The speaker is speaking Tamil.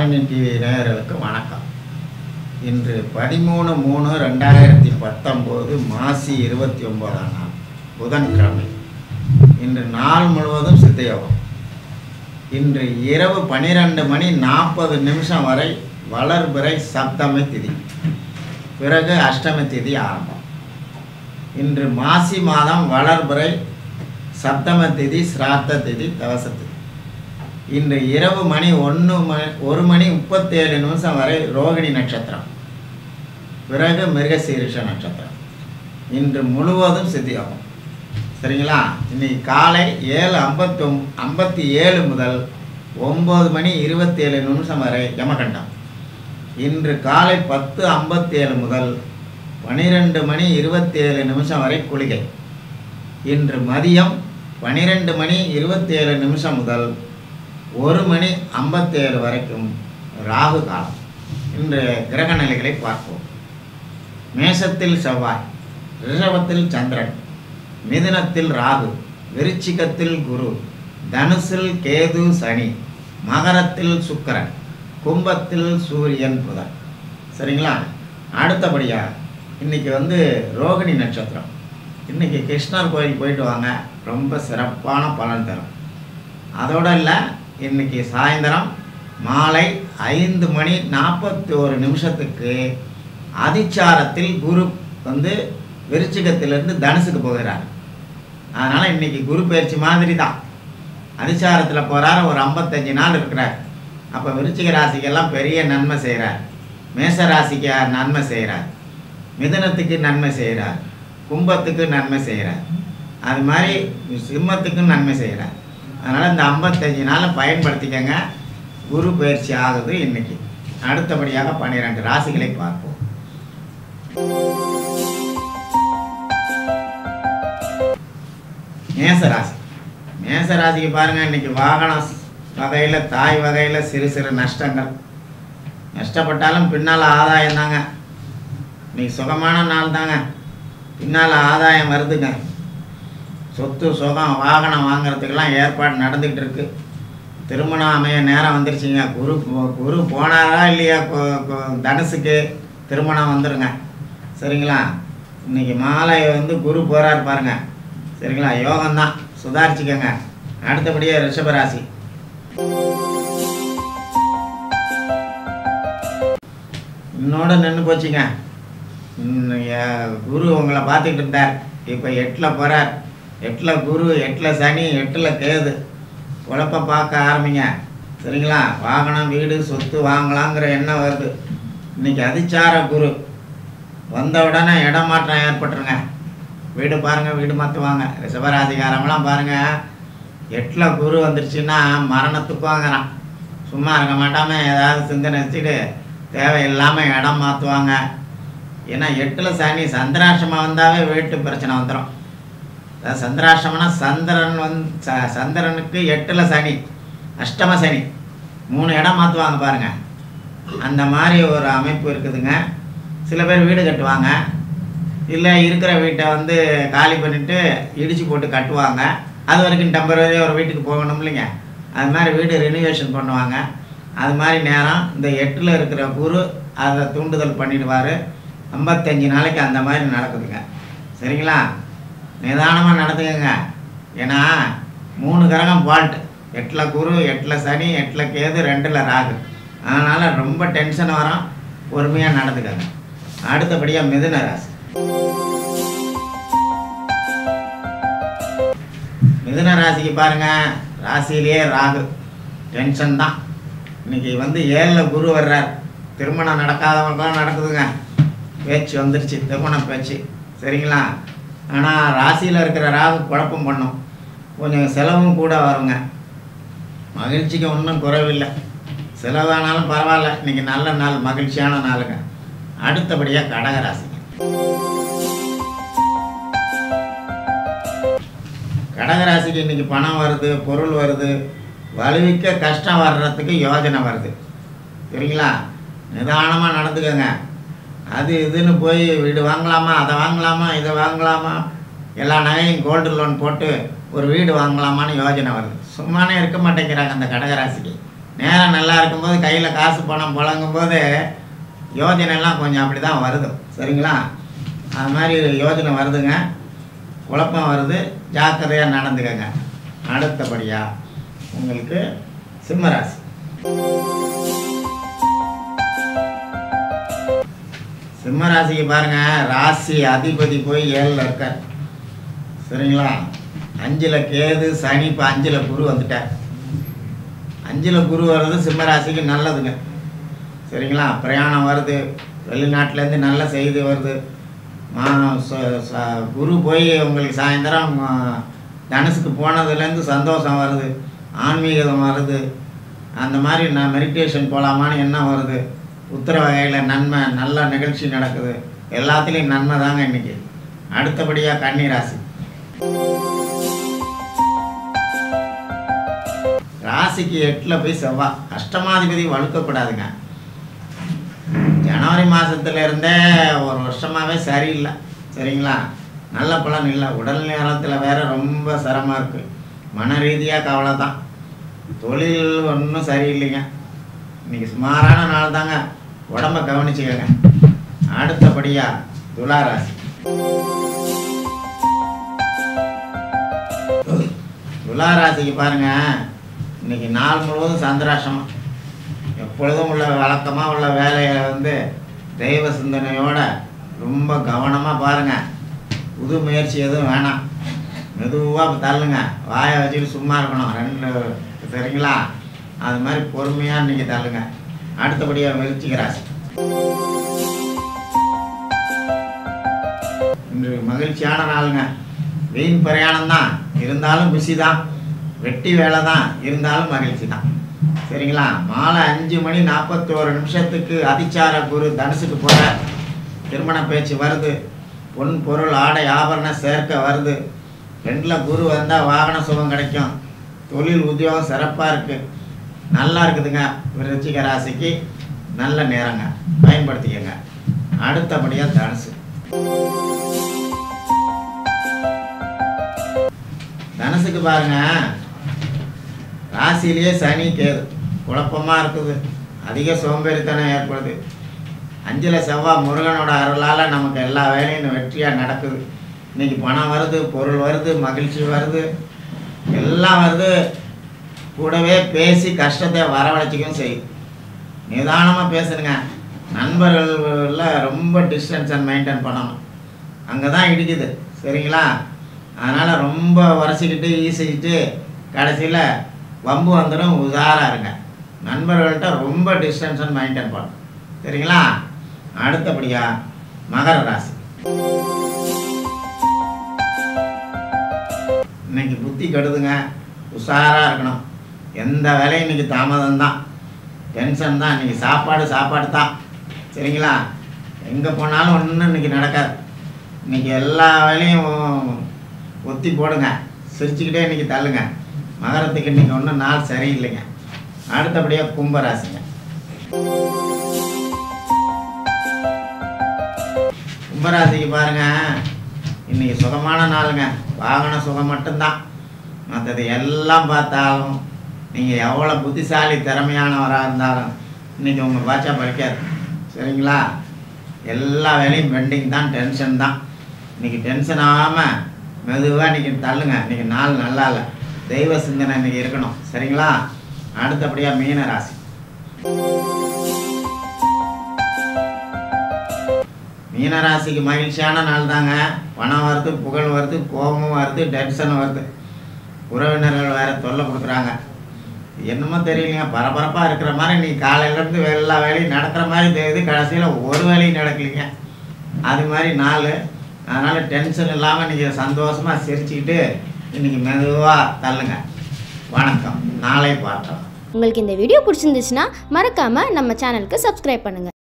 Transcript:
மாலினி டிவி நேயர்களுக்கு வணக்கம். இன்று பதிமூணு மூணு ரெண்டாயிரத்தி பத்தொம்போது மாசி இருபத்தி ஒம்போதாம் நாள் புதன்கிழமை. இன்று நாள் முழுவதும் சித்தயோகம். இன்று இரவு பன்னிரெண்டு மணி நாற்பது நிமிஷம் வரை வளர்பிறை சப்தமி திதி. பிறகு அஷ்டமி திதி ஆரம்பம். இன்று மாசி மாதம் வளர்பிறை சப்தம திதி சிராத்த திதி தவச திதி. இன்று இரவு மணி ஒன்று மணி ஒரு மணி முப்பத்தேழு நிமிஷம் வரை ரோகிணி நட்சத்திரம். பிறகு மிருகசீரிஷ நட்சத்திரம். இன்று முழுவதும் சித்தியாகும். சரிங்களா? இன்னைக்கு காலை ஏழு ஐம்பத்தி ஐம்பத்தி ஏழு முதல் ஒம்பது மணி இருபத்தேழு நிமிஷம் வரை யமகண்டம். இன்று காலை பத்து ஐம்பத்தேழு முதல் பனிரெண்டு மணி இருபத்தேழு நிமிஷம் வரை குளிகை. இன்று மதியம் பனிரெண்டு மணி இருபத்தேழு நிமிஷம் முதல் ஒரு மணி ஐம்பத்தேழு வரைக்கும் ராகு காலம். இன்று கிரக நிலைகளை பார்ப்போம். மேஷத்தில் செவ்வாய் ரிஷபத்தில் சந்திரன் மிதுனத்தில் ராகு விருச்சிகத்தில் குரு தனுசில் கேது சனி மகரத்தில் சுக்கரன் கும்பத்தில் சூரியன் புதன். சரிங்களா? அடுத்தபடியாக இன்னைக்கு வந்து ரோகிணி நட்சத்திரம். இன்றைக்கி கிருஷ்ணர் கோயில் போயிட்டு வாங்க. ரொம்ப சிறப்பான பலன் தரும். அதோடு இல்லை இன்னைக்கு சாயந்தரம் மாலை ஐந்து மணி நாற்பத்தி ஒரு நிமிஷத்துக்கு அதிச்சாரத்தில் குரு வந்து விருச்சிகத்திலிருந்து தனுசுக்கு போகிறார். அதனால் இன்னைக்கு குரு பயிற்சி மாதிரி தான் அதிச்சாரத்தில் போகிறார் ஒரு ஐம்பத்தஞ்சு நாள் இருக்கிறார். அப்போ விருச்சிக ராசிக்கெல்லாம் பெரிய நன்மை செய்கிறார் மேச ராசிக்கு நன்மை செய்கிறார் மிதுனத்துக்கு நன்மை செய்கிறார் கும்பத்துக்கு நன்மை செய்கிறார் அது மாதிரி சிம்மத்துக்கும் நன்மை செய்கிறார் அதனால் இந்த ஐம்பத்தஞ்சு நாளை பயன்படுத்திக்கங்க. குரு பயிற்சி ஆகுது இன்னைக்கு. அடுத்தபடியாக பன்னிரெண்டு ராசிகளை பார்ப்போம். மேசராசி மேசராசிக்கு பாருங்க இன்னைக்கு வாகனம் வகையில் தாய் வகையில் சிறு சிறு நஷ்டங்கள். நஷ்டப்பட்டாலும் பின்னால் ஆதாயம் தாங்க. இன்னைக்கு சுகமான நாள் தாங்க. பின்னால் ஆதாயம் வருதுங்க. சொத்து சுகம் வாகனம் வாங்குறதுக்கெல்லாம் ஏற்பாடு நடந்துக்கிட்டு இருக்கு திருமணம் அமைய நேரம் வந்துருச்சுங்க. குரு குரு போனாரா இல்லையா தனுசுக்கு? திருமணம் வந்துருங்க. சரிங்களா? இன்றைக்கி மாலை வந்து குரு போகிறார் பாருங்க. சரிங்களா? யோகம்தான். சுதாரிச்சுக்கோங்க. அடுத்தபடியே ரிஷபராசி. இன்னோட நின்று போச்சுங்க. குரு உங்களை பார்த்துக்கிட்டு இருந்தார். இப்போ எட்டில் போகிறார் எட்டில் குரு எட்டில் சனி எட்டில் கேது. குழப்ப பார்க்க ஆரம்பிங்க. சரிங்களா? வாகனம் வீடு சொத்து வாங்கலாங்கிற எண்ணம் வருது. இன்னைக்கு அதிச்சார குரு. வந்த உடனே இடமாற்றம் ஏற்பட்டுருங்க. வீடு பாருங்கள் வீடு மாற்றுவாங்க ரிஷபராசிக்காரங்களாம் பாருங்கள் எட்டில் குரு வந்துருச்சுன்னா மரணத்துக்கு வாங்குறான். சும்மா இருக்க மாட்டாமல் ஏதாவது சிந்தனை வச்சுட்டு தேவையில்லாமல் இடம் மாற்றுவாங்க ஏன்னா எட்டில் சனி சந்திராஷ்டமம் வந்தாவே வீட்டு பிரச்சனை வந்துடும் அதாவது சந்திராஷ்டமனா சந்திரன் வந்து ச சந்திரனுக்கு எட்டில் சனி அஷ்டம சனி. மூணு இடம் மாற்றுவாங்க பாருங்கள் அந்த மாதிரி ஒரு அமைப்பு இருக்குதுங்க. சில பேர் வீடு கட்டுவாங்க. இல்லை இருக்கிற வீட்டை வந்து காலி பண்ணிவிட்டு இடித்து போட்டு கட்டுவாங்க. அது வரைக்கும் டெம்பரரி ஒரு வீட்டுக்கு போகணும் இல்லைங்க. அது மாதிரி வீடு ரெனிவேஷன் பண்ணுவாங்க. அது மாதிரி நேரம் இந்த எட்டில் இருக்கிற குரு அதை தூண்டுதல் பண்ணிடுவார். ஐம்பத்தஞ்சு நாளைக்கு அந்த மாதிரி நடக்குதுங்க. சரிங்களா? நிதானமாக நடந்துக்கங்க. ஏன்னா மூணு கிரகம் ஃபால்ட்டு எட்டில் குரு எட்டில் சனி எட்டில் கேது ரெண்டில் ராகு. அதனால் ரொம்ப டென்ஷன் வரும். பொறுமையாக நடந்துக்கங்க. அடுத்தபடியாக மிதுன ராசி. மிதுன ராசிக்கு பாருங்கள் ராசியிலேயே ராகு. டென்ஷன் தான். இன்றைக்கி வந்து ஏழில் குரு வர்றார். திருமணம் நடக்காதவங்களுக்கெல்லாம் நடக்குதுங்க. பேச்சு வந்துருச்சு. திருமணம் பேச்சு. சரிங்களா? ஆனால் ராசியில் இருக்கிற ராகு குழப்பம் பண்ணும். கொஞ்சம் செலவும் கூட வருங்க. மகிழ்ச்சிக்கு ஒன்றும் குறைவில்லை. செலவானாலும் பரவாயில்ல. இன்னைக்கு நல்ல நாள் மகிழ்ச்சியான நாளுங்க. அடுத்தபடியாக கடக ராசிங்க. கடகராசிக்கு இன்னைக்கு பணம் வருது பொருள் வருது. வலுவிக்க கஷ்டம் வர்றதுக்கு யோஜனை வருது. சரிங்களா நிதானமாக நடந்துக்கோங்க. அது இதுன்னு போய் வீடு வாங்கலாமா அதை வாங்கலாமா இதை வாங்கலாமா? எல்லா நகையும் கோல்டு லோன் போட்டு ஒரு வீடு வாங்கலாமான்னு யோஜனை வருது. சும்மானே இருக்க மாட்டேங்கிறாங்க அந்த கடகராசிக்கு. நேரம் நல்லா இருக்கும்போது கையில் காசு பணம் புழங்கும்போது யோஜனை எல்லாம் கொஞ்சம் அப்படி தான் வருது. சரிங்களா? அது மாதிரி யோஜனை வருதுங்க. குழப்பம் வருது. ஜாக்கிரதையாக நடந்துக்கங்க. அடுத்தபடியாக உங்களுக்கு சிம்மராசி சிம்மராசிக்கு பாருங்க ராசி அதிபதி போய் ஏழில் இருக்க சரிங்களா? அஞ்சில் கேது சனி இப்போ அஞ்சில் குரு வந்துட்டார். அஞ்சில் குரு வர்றது சிம்மராசிக்கு நல்லதுங்க. சரிங்களா? பிரயாணம் வருது வெளிநாட்டிலேருந்து நல்ல செய்தி வருது. மா ச- ச- குரு போய் உங்களுக்கு சாயந்தரம் தனுசுக்கு போனதுலேருந்து சந்தோஷம் வருது ஆன்மீகம் வருது. அந்த மாதிரி நான் மெடிடேஷன் போகலாமான்னு எண்ணம் வருது. உத்தர வகையில் நன்மை நல்ல நிகழ்ச்சி நடக்குது. எல்லாத்துலேயும் நன்மை தாங்க இன்னைக்கு. அடுத்தபடியாக கன்னிராசி. ராசிக்கு எட்டில் போய் செவ்வாய் அஷ்டமாதிபதி வழுக்கக்கூடாதுங்க ஜனவரி மாதத்துல இருந்தே ஒரு வருஷமாகவே சரியில்லை. சரிங்களா? நல்ல பலன் இல்லை. உடல் நேரத்தில் வேற ரொம்ப சிரமம் இருக்குது மன ரீதியாக கவலை தான் தொழில் ஒன்றும் சரியில்லைங்க. இன்னைக்கு சுமாரான நாள் தாங்க உடம்ப கவனிச்சுக்கங்க. அடுத்தபடியாக துளாராசி. துளாராசிக்கு பாருங்க இன்னைக்கு நாள் முழுவதும் சந்திராசிரமம் எப்பொழுதும் உள்ள வழக்கமாக உள்ள வேலையை வந்து தெய்வ சிந்தனையோட ரொம்ப கவனமாக பாருங்க. புது முயற்சி எதுவும் வேணாம். மெதுவாக தள்ளுங்க. வாயை வச்சுட்டு சும்மா இருக்கணும். ரெண்டு சரிங்களா அது மாதிரி பொறுமையாக இன்னைக்கு தள்ளுங்க. அடுத்தபடியாக விருச்சிக ராசி. இன்று மகிழ்ச்சியான நாளுங்க. வீண் பிரயாணம் தான் இருந்தாலும் பிஸி தான் வெட்டி வேலை தான் இருந்தாலும் மகிழ்ச்சி தான் சரிங்களா? மாலை அஞ்சு மணி நாற்பத்தோரு நிமிஷத்துக்கு அதிச்சார குரு தனுசுக்கு போகிற திருமண பேச்சு வருது. பொன் பொருள் ஆடை ஆபரணம் சேர்க்க வருது. ரெண்டில் குரு வந்தால் வாகன சுகம் கிடைக்கும். தொழில் உத்தியோகம் சிறப்பாக இருக்குது நல்லா இருக்குதுங்க. விருச்சிக ராசிக்கு நல்ல நேரங்க. பயன்படுத்திக்கங்க. அடுத்தபடியாக தனுசு. தனுசுக்கு பாருங்க. ராசியிலேயே சனி கேது. குழப்பமாக இருக்குது. அதிக சோம்பேறித்தனம் ஏற்படுது. அஞ்சில் செவ்வாய் முருகனோட அருளால் நமக்கு எல்லா வேலையும் வெற்றியாக நடக்குது. இன்றைக்கி பணம் வருது பொருள் வருது மகிழ்ச்சி வருது. எல்லாம் வருது. கூடவே பேசி கஷ்டத்தை வரவழைச்சிக்கவும் செய்யும். நிதானமாக பேசுனுங்க நண்பர்கள்ல ரொம்ப டிஸ்டன்ஸை மெயின்டைன் பண்ணணும். அங்கே தான் இடிக்குது. சரிங்களா? அதனால் ரொம்ப உரசிக்கிட்டு ஈசிக்கிட்டு கடைசியில் வம்பு வந்துடும் உதாராக இருங்க. நண்பர்கள்ட்ட ரொம்ப டிஸ்டன்ஸை மெயின்டைன் பண்ணணும். சரிங்களா? அடுத்தபடியாக மகர ராசி. இன்னைக்கு புத்தி கெடுதுங்க. உஷாராக இருக்கணும். எந்த வேலையும் இன்னைக்கு தாமதம் தான் டென்ஷன் தான். இன்றைக்கி சாப்பாடு சாப்பாடு தான் சரிங்களா? எங்கே போனாலும் ஒன்றும் இன்னைக்கு நடக்காது. இன்னைக்கு எல்லா வேலையும் ஒத்தி போடுங்க. சிரிச்சுக்கிட்டே இன்னைக்கு தள்ளுங்க. மகரத்துக்கு இன்னைக்கு ஒன்றும் நாள் சரியில்லைங்க. அடுத்தபடியாக கும்பராசிங்க. கும்பராசிக்கு பாருங்க. இன்றைக்கி சுகமான நாளுங்க. வாகன சுகம் மட்டும்தான். மற்றது எல்லாம் பார்த்தாலும் நீங்கள் எவ்வளோ புத்திசாலி திறமையானவராக இருந்தாலும் இன்றைக்கி உங்கள் பாச்சா படிக்காது சரிங்களா? எல்லா வேலையும் பெண்டிங் தான் டென்ஷன் தான். இன்னைக்கு டென்ஷன் ஆகாமல் மெதுவாக இன்னைக்கு தள்ளுங்க. இன்னைக்கு நாள் நல்லா இல்லை. தெய்வ சிந்தனை இன்னைக்கு இருக்கணும். சரிங்களா? அடுத்தபடியாக மீன ராசி. மீனராசிக்கு மகிழ்ச்சியான நாள் தாங்க. பணம் வருது புகழ் வருது கோபமும் வருது டென்ஷன் வருது. உறவினர்கள் வேற தொல்லை கொடுக்குறாங்க. என்னமோ தெரியலைங்க. பரபரப்பாக இருக்கிற மாதிரி நீ காலையிலேருந்து எல்லா வேலையும் நடக்கிற மாதிரி தெரியுது. கடைசியில் ஒரு வேலையும் நடக்கலைங்க. அது மாதிரி நாள். அதனால் டென்ஷன் இல்லாமல் நீங்கள் சந்தோஷமாக சிரிச்சுக்கிட்டு இன்றைக்கி மெதுவாக தள்ளுங்க. வணக்கம். நாளை பார்த்தோம் உங்களுக்கு இந்த வீடியோ பிடிச்சிருந்துச்சுன்னா மறக்காமல் நம்ம சேனலுக்கு சப்ஸ்கிரைப் பண்ணுங்கள்